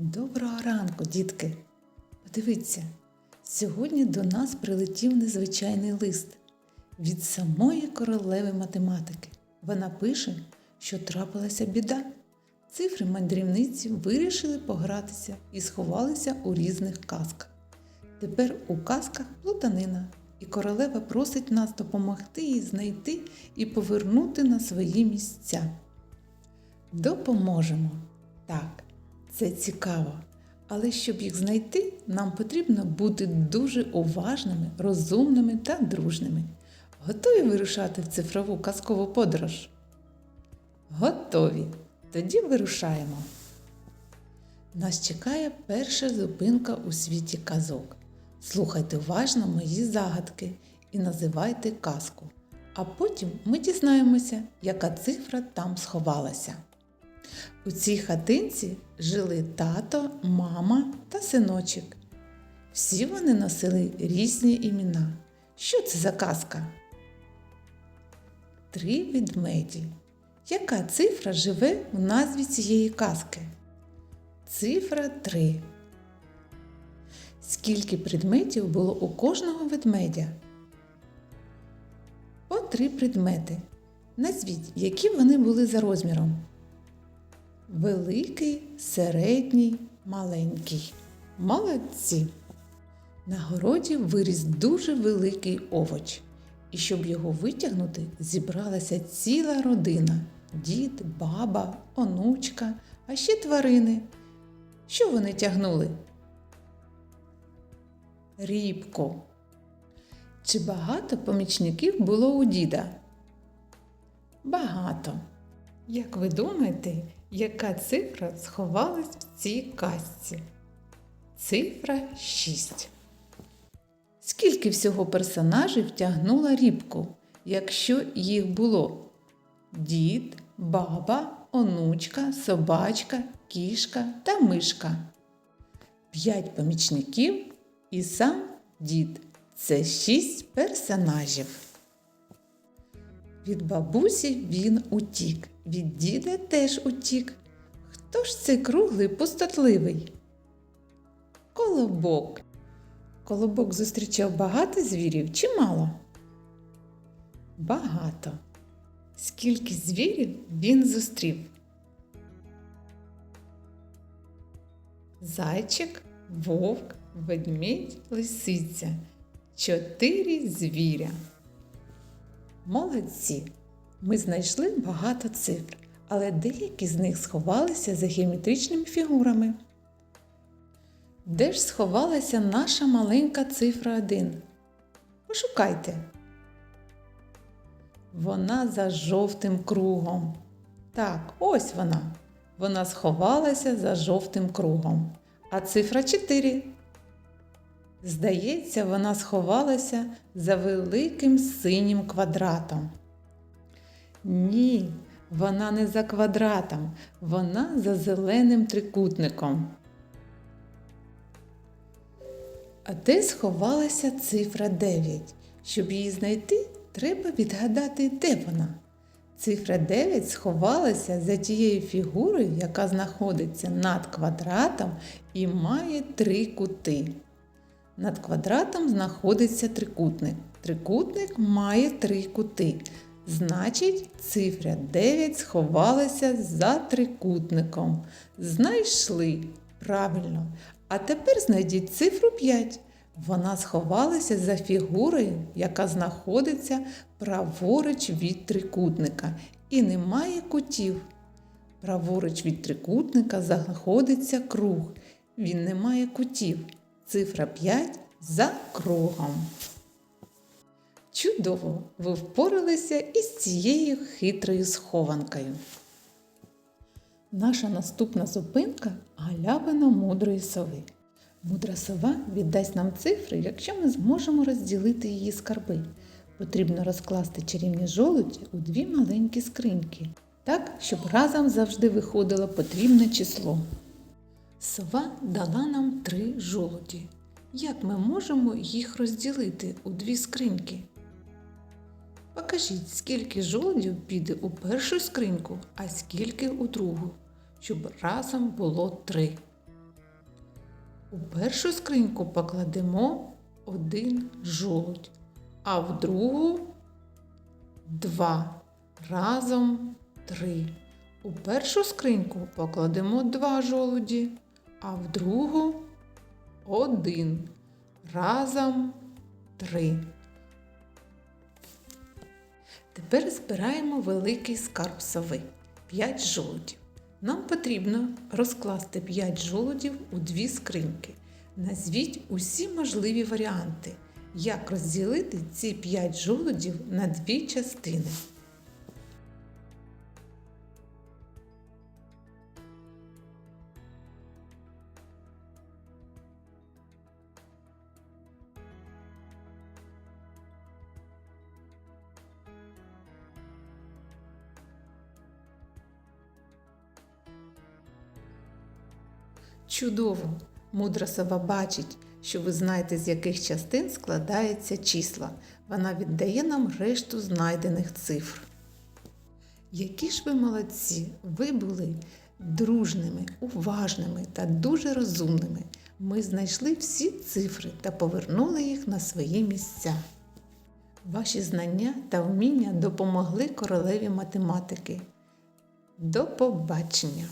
Доброго ранку, дітки! Подивіться, сьогодні до нас прилетів незвичайний лист від самої королеви математики. Вона пише, що трапилася біда. Цифри мандрівниці вирішили погратися і сховалися у різних казках. Тепер у казках плутанина, і королева просить нас допомогти їй знайти і повернути на свої місця. Допоможемо. Так, це цікаво. Але щоб їх знайти, нам потрібно бути дуже уважними, розумними та дружними. Готові вирушати в цифрову казкову подорож? Готові. Тоді вирушаємо. Нас чекає перша зупинка у світі казок. Слухайте уважно мої загадки і називайте казку. А потім ми дізнаємося, яка цифра там сховалася. У цій хатинці жили тато, мама та синочок. Всі вони носили різні імена. Що це за казка? Три ведмеді. Яка цифра живе в назві цієї казки? Цифра 3. Скільки предметів було у кожного ведмедя? По три предмети. Назвіть, які вони були за розміром. Великий, середній, маленький. Молодці. На городі виріс дуже великий овоч. І щоб його витягнути, зібралася ціла родина дід, баба, онучка, а ще тварини. Що вони тягнули? Рібку. Чи багато помічників було у діда? Багато. Як ви думаєте, яка цифра сховалась в цій казці? Цифра 6. Скільки всього персонажів тягнула рібку, якщо їх було? Дід, баба, онучка, собачка, кішка та мишка. П'ять помічників і сам дід. Це шість персонажів. Від бабусі він утік, від діда теж утік. Хто ж цей круглий пустотливий? Колобок. Колобок зустрічав багато звірів чи мало? Багато. Скільки звірів він зустрів? Зайчик, вовк, ведмідь, лисиця. Чотири звіря. Молодці! Ми знайшли багато цифр, але деякі з них сховалися за геометричними фігурами. Де ж сховалася наша маленька цифра 1? Пошукайте. Вона за жовтим кругом. Так, ось вона. Вона сховалася за жовтим кругом. А цифра 4. Здається, вона сховалася за великим синім квадратом. Ні, вона не за квадратом, вона за зеленим трикутником. А де сховалася цифра 9? Щоб її знайти, треба відгадати, де вона. Цифра 9 сховалася за тією фігурою, яка знаходиться над квадратом і має три кути. Над квадратом знаходиться трикутник. Трикутник має три кути. Значить, цифра 9 сховалася за трикутником. Знайшли. Правильно. А тепер знайдіть цифру 5. Вона сховалася за фігурою, яка знаходиться праворуч від трикутника і не має кутів. Праворуч від трикутника знаходиться круг. Він не має кутів. Цифра 5 за кругом. Чудово! Ви впоралися із цією хитрою схованкою. Наша наступна зупинка галявина мудрої сови. Мудра сова віддасть нам цифри, якщо ми зможемо розділити її скарби. Потрібно розкласти чарівні жолуді у дві маленькі скриньки, так, щоб разом завжди виходило потрібне число. Сова дала нам три жолуді. Як ми можемо їх розділити у дві скриньки? Покажіть, скільки жолудів піде у першу скриньку, а скільки у другу, щоб разом було три. У першу скриньку покладемо один жолудь, а в другу два. Разом три. У першу скриньку покладемо два жолуді, а в другу один. Разом три. Тепер збираємо великий скарб сови 5 жолудів. Нам потрібно розкласти 5 жолудів у дві скриньки. Назвіть усі можливі варіанти, як розділити ці 5 жолудів на дві частини. Чудово! Мудра сова бачить, що ви знаєте, з яких частин складаються числа. Вона віддає нам решту знайдених цифр. Які ж ви молодці! Ви були дружними, уважними та дуже розумними. Ми знайшли всі цифри та повернули їх на свої місця. Ваші знання та вміння допомогли королеві математики. До побачення!